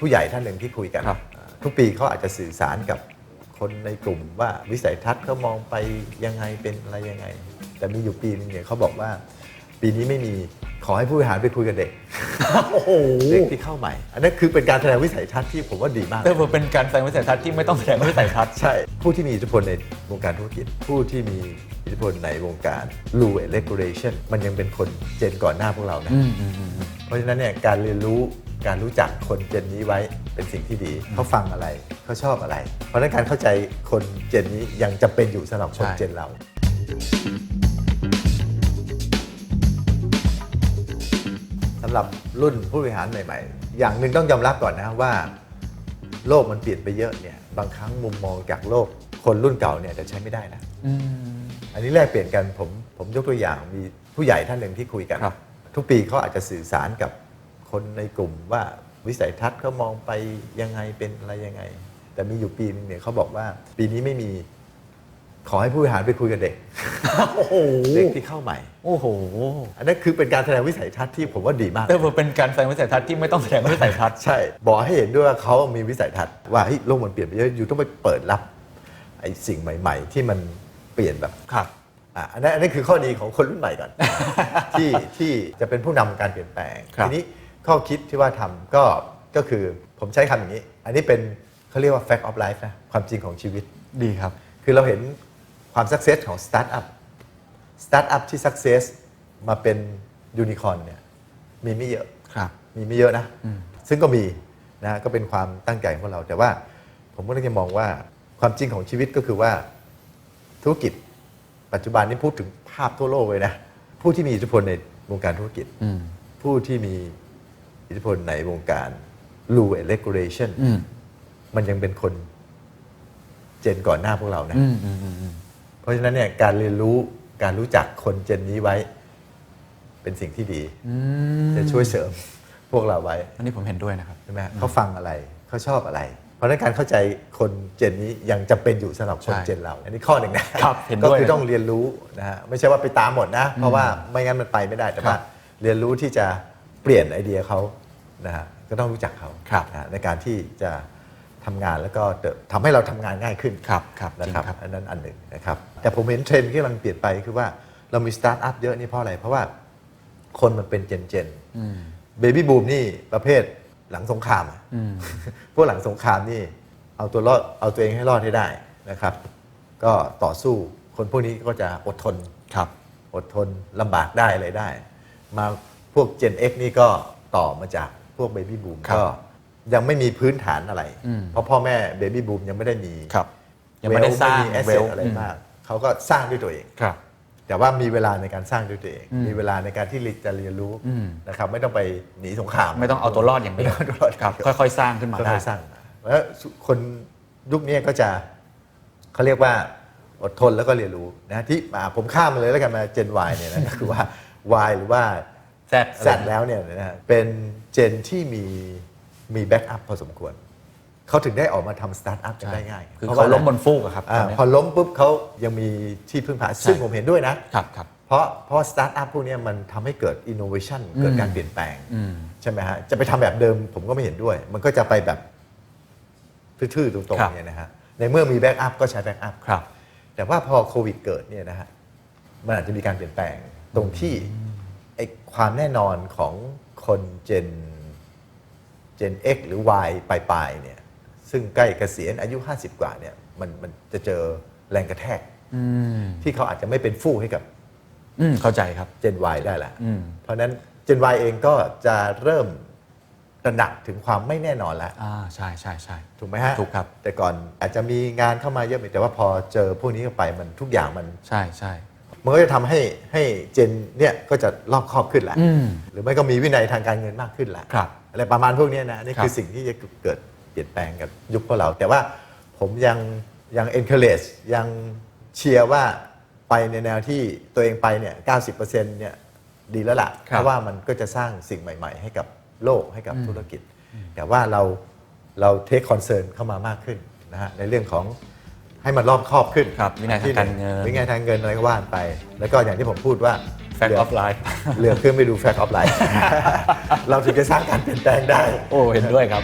ผู้ใหญ่ท่านหนึ่งที่คุยกัน ครับอ่าทุกปีเขาอาจจะสื่อสารกับคนในกลุ่มว่าวิสัยทัศน์เขามองไปยังไงเป็นอะไรยังไง แต่มีอยู่ปีนึงเนี่ยเขาบอกว่า ปีนี้ไม่มีขอให้ผู้บริหารไปคุยกับเด็กโอ้โห เด็กที่เข้าใหม่ อันนั้นคือเป็นการแสดงวิสัยทัศน์ที่ผมว่าดีมาก แต่เป็นการแสดงวิสัยทัศน์ที่ไม่ต้องแสดงวิสัยทัศน์ ใช่ ผู้ที่มีอิทธิพลในวงการธุรกิจ ผู้ที่มีอิทธิพลในวงการ rule and regulation มันยังเป็นคนเจนก่อนหน้าพวกเรานะอืมอืมอืมอืมเพราะฉะนั้นเนี่ยการเรียนรู้ การรู้จักคนเจนนี้ไว้เป็นสิ่งที่ดีเขาฟังอะไรเขาชอบอะไร เพราะฉะนั้นการเข้าใจคนเจนนี้ยังจำเป็นอยู่สำหรับคนใช่เจนเรา สำหรับรุ่นผู้บริหารใหม่ ๆ อย่างหนึ่งต้องยอมรับก่อนนะว่า โลกมันเปลี่ยนไปเยอะเนี่ยบางครั้งมุมมองจากโลกคนรุ่นเก่าเนี่ยจะใช้ไม่ได้นะอืมอันนี้แลกเปลี่ยนกันผมผมยกตัวอย่างมีผู้ใหญ่ท่านหนึ่งที่คุยกันครับทุกปีเขาอาจจะสื่อสารกับ คนในกลุ่มว่าวิสัยทัศน์เขามองไปยังไงเป็นอะไรยังไง แต่มีอยู่ปีนึงเนี่ยเขาบอกว่าปีนี้ไม่มีขอให้ผู้บริหารไปคุยกับเด็กโอ้โหเด็กที่เข้าใหม่ โอ้โห อันนั้นคือเป็นการแสดงวิสัยทัศน์ที่ผมว่าดีมากแต่เป็นการแสดงวิสัยทัศน์ที่ไม่ต้องแสดงวิสัยทัศน์ใช่ บอกให้เห็นด้วยว่าเขามีวิสัยทัศน์ว่าเฮ้ยโลกมันเปลี่ยนไปเยอะอยู่ต้องไปเปิดรับไอ้สิ่งใหม่ ๆ ที่มันเปลี่ยนแบบครับอะอันนั้นอันนั้นคือข้อดีของคนรุ่นใหม่ก่อนที่ที่จะเป็นผู้นำการเปลี่ยนแปลงครับทีนี้ ข้อคิดที่ว่าทำก็ก็คือผมใช้คำอย่างนี้ อันนี้เป็นเขาเรียกว่า fact of life นะความจริงของชีวิตดีครับ คือเราเห็นความ success ของ startup startup ที่ success มาเป็นยูนิคอ n เนี่ยมีไม่เยอะครับมีไม่เยอะนะอืมซึ่งก็มีนะก็เป็นความตั้งใจของพวกเรา แต่ว่าผมก็เลยมองว่าความจริงของชีวิตก็คือว่าธุรกิจปัจจุบันนี้พูดถึงภาพทั่วโลกเลยนะผู้ที่มีอิทธิพลในวงการธุรกิจอืมผู้ที่มี อิทธิพลในวงการ rule and regulation อืมมันยังเป็นคนเจนก่อนหน้าพวกเรานะอืมอืมอืมอืมเพราะฉะนั้นเนี่ยการเรียนรู้การรู้จักคนเจนนี้ไว้ เป็นสิ่งที่ดีอืมจะช่วยเสริมพวกเราไว้อันนี้ผมเห็นด้วยนะครับใช่ไหมเขาฟังอะไรเขาชอบอะไร เพราะฉะนั้นการเข้าใจคนเจนนี้ยังจำเป็นอยู่สำหรับคนใช่เจนเรา อันนี้ข้อหนึ่งนะครับเห็นก็ด้วยคือต้องเรียนรู้นะฮะไม่ใช่ว่าไปตามหมดนะ เพราะว่าไม่งั้นมันไปไม่ได้แต่ว่าครับเรียนรู้ที่จะเปลี่ยนไอเดียเขา นะฮะก็ต้องรู้จักเขาครับนะฮะในการที่จะทำงานแล้วก็เติบทำให้เราทำงานง่ายขึ้นครับครับจนะริงครับครับ อันนั้นอันหนึ่งนะครับแต่ผมเห็นเทรนด์ที่กำลังเปลี่ยนไปคือว่าเรามีสตาร์ทอัพเยอะนี่เพราะอะไร เพราะว่าคนมันเป็นเจนเจนอืมเบบี้บูมนี่ประเภทหลังสงครามอะ อืม พวกหลังสงครามนี่เอาตัวรอดเอาตัวเองให้รอดให้ได้นะครับ ก็ต่อสู้คนพวกนี้ก็จะอดทนครับ อดทนลำบากได้อะไรได้ มาพวก Gen X นี่ก็ต่อมาจาก พวก Baby Boom ครับก็ยังไม่มีพื้นฐานอะไร อืม เพราะพ่อแม่ Baby Boom ยังไม่ได้มี ครับ ยังไม่ได้สร้าง แอสเวเซทลอะไรมากเขาก็สร้างด้วยตัวเอง ครับ แต่ว่ามีเวลาในการสร้างด้วยตัวเองอืมมีเวลาในการที่จะเรียนรู้อืม นะครับไม่ต้องไปหนีสงครามไม่ต้องเอาตัวรอดอย่างเดียวไม่ต้องเอาตัวรอดครับ ค่อยๆ สร้างขึ้นมาก็ได้ ค่อยๆสร้างมาแล้วคนยุคนี้ก็จะเขาเรียกว่าอดทนแล้วก็เรียนรู้นะที่มาผมข้ามมาเลยแล้วกันมา Gen Y เนี่ยนะ ก็คือว่า Y หรือว่าแซด Z แล้วเนี่ยนะฮะเป็น เจนที่มีมีแบ็กอัพพอสมควร เขาถึงได้ออกมาทำสตาร์ทอัพกันได้ง่ายคือพระเขาว่ล้มบนฟูกอะครับอ่าตอนเนี้ย พอล้มปุ๊บเขายังมีที่พึ่งพาซึ่งผมเห็นด้วยนะ ครับครับ เพราะเพราะสตาร์ทอัพพวกเนี้ยมันทำให้เกิดอินโนเวชันเกิดการอืมเปลี่ยนแปลง อืม ใช่ไหมฮะ จะไปทำแบบเดิมผมก็ไม่เห็นด้วย มันก็จะไปแบบทื่อๆตรงครับๆเนี่ยนะฮะ ในเมื่อมีแบ็กอัพก็ใช้แบ็กอัพ ครับ แต่ว่าพอโควิดเกิดเนี่ยนะฮะ มันอาจจะมีการเปลี่ยนแปลงตรงที่ไอ้ความแน่นอนของ คนเจนเจน X หรือ Y ปลายๆเนี่ยซึ่งใกล้เกษียณอายุ 50 กว่าเนี่ยมันมันจะเจอแรงกระแทกอืมที่เขาอาจจะไม่เป็นฟู่ให้กับอืมเข้าใจครับเจน Y ได้ละอืมเพราะฉะนั้นเจน Y เองก็จะเริ่มตระหนักถึงความไม่แน่นอนแล้วอ่าใช่ใช่ใช่ถูกไหมฮะถูกครับ แต่ก่อนอาจจะมีงานเข้ามาเยอะแต่ว่าพอเจอพวกนี้เข้าไปมันทุกอย่างมันใช่ใช่ มันก็จะทำให้ให้เจนเนี่ยก็จะรอบคอบขึ้นแหละอืมหรือไม่ก็มีวินัยทางการเงินมากขึ้นแหละครับอะไรประมาณพวกเนี้ยนะนี่ครับคือสิ่งที่จะเกิดเปลี่ยนแปลงกับยุคพวกเรา แต่ว่าผมยังยัง encourage ยังเชียร์ว่าไปในแนวที่ตัวเองไปเนี่ย90%เนี่ยดีแล้วล่ะครับเพราะว่ามันก็จะสร้างสิ่งใหม่ ๆ ให้กับโลกให้กับธุรกิจ แต่ว่าเราเราเทคคอนเซิร์นเข้ามามากขึ้นนะฮะในเรื่องของ ให้มันรอบครอบขึ้นครับวินัยทางการเงินวินัยทางเงินอะไรก็ว่านไป แล้วก็อย่างที่ผมพูดว่า fact เหลื of life เหลือขึ้นไปดู fact of life เราถึงจะสร้างการเปลี่ยนแปลงได้ โอ้เห็นด้วยครับ